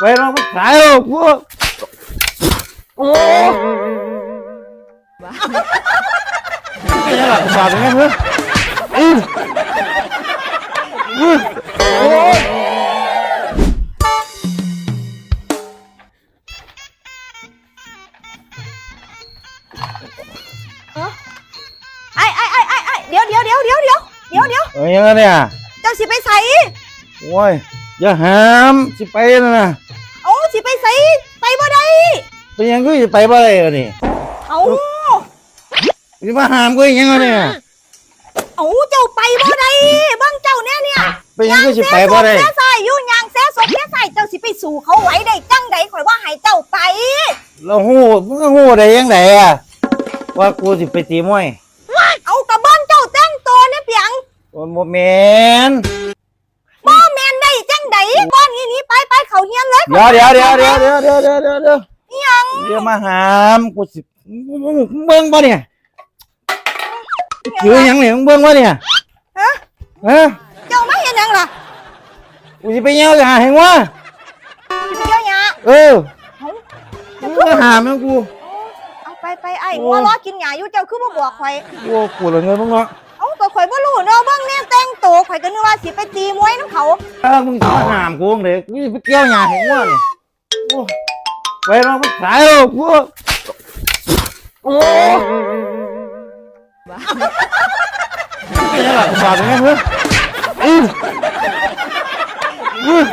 quay ra mất phải không vua cái này là bà đấy em ไอ้ไอ้ไอ้ไอ้ไอ้เดี๋ยวเดี๋ยวเดี๋ยวเดี๋ยวเดี๋ยวเดี๋ยวเอ้ยยังไงเนี่ยเจ้าสิไปใส่ โอ้ย อย่าหามสิไปนะนะโอ้สิไปใส่ไปบ่ได้เป็นยังก็จะไปบ่ได้อะนี่เอาสิมาหามก็ยังไงเนี่ยเอาเจ้าไปบ่ได้เบิ่งเจ้าเนี่ยเนี่ยเป็นยังก็จะไปบ่ได้แซ่ใส่อยู่ยางแซ่ศพแซ่ใส่เจ้าสิไปสู่เขาไหวได้จังใดข่อยว่าให้เจ้าไปเราหูมึงก็หูได้ยังไงอะว่ากูสิไปตีมวยเอากระเบิ่งเจ้าแต่งตัวเนี่ยเปียงโอ้โมเมนบ่แม่นได้ จังใดก้อนนี้นี้ไปไปเขาเฮียนเลยเดี๋ยวเดี๋ยวเดี๋ยวเดี๋ยวเดี๋ยวเดี๋ยวเดี๋ยวเดี๋ยวเดี๋ยวอิหยังเดี๋ยวมาหามกูสิมึงเบิ่งบ่เนี่ยถือหยังเนี่ยมึงเบิ่งบ่เนี่ยฮะฮะเจ้ามาเฮ็ดหยังล่ะกูสิไปเหี่ยวจะหาให้วะสิไปเกี่ยวหยาเออมึงมาหามนะกูเอาไปไปไอ้หัวล้อกินหยาอยู่เจ้าคือบ่บอกข่อยกูกูเหลือเงินมึงเนาะ ต่งตัวข่อยก็นึกว่าสิไปตีมวยนํเขา เออมึงจะมาหามกูจังเลยกูสิไปเกี่ยวหญ้าให้วะนี่โอ้ไปเราไปขายเราพวกโอ้ไม่ใช่หลักบาทอย่างนั้นเพื่อนอืออือโอ้ย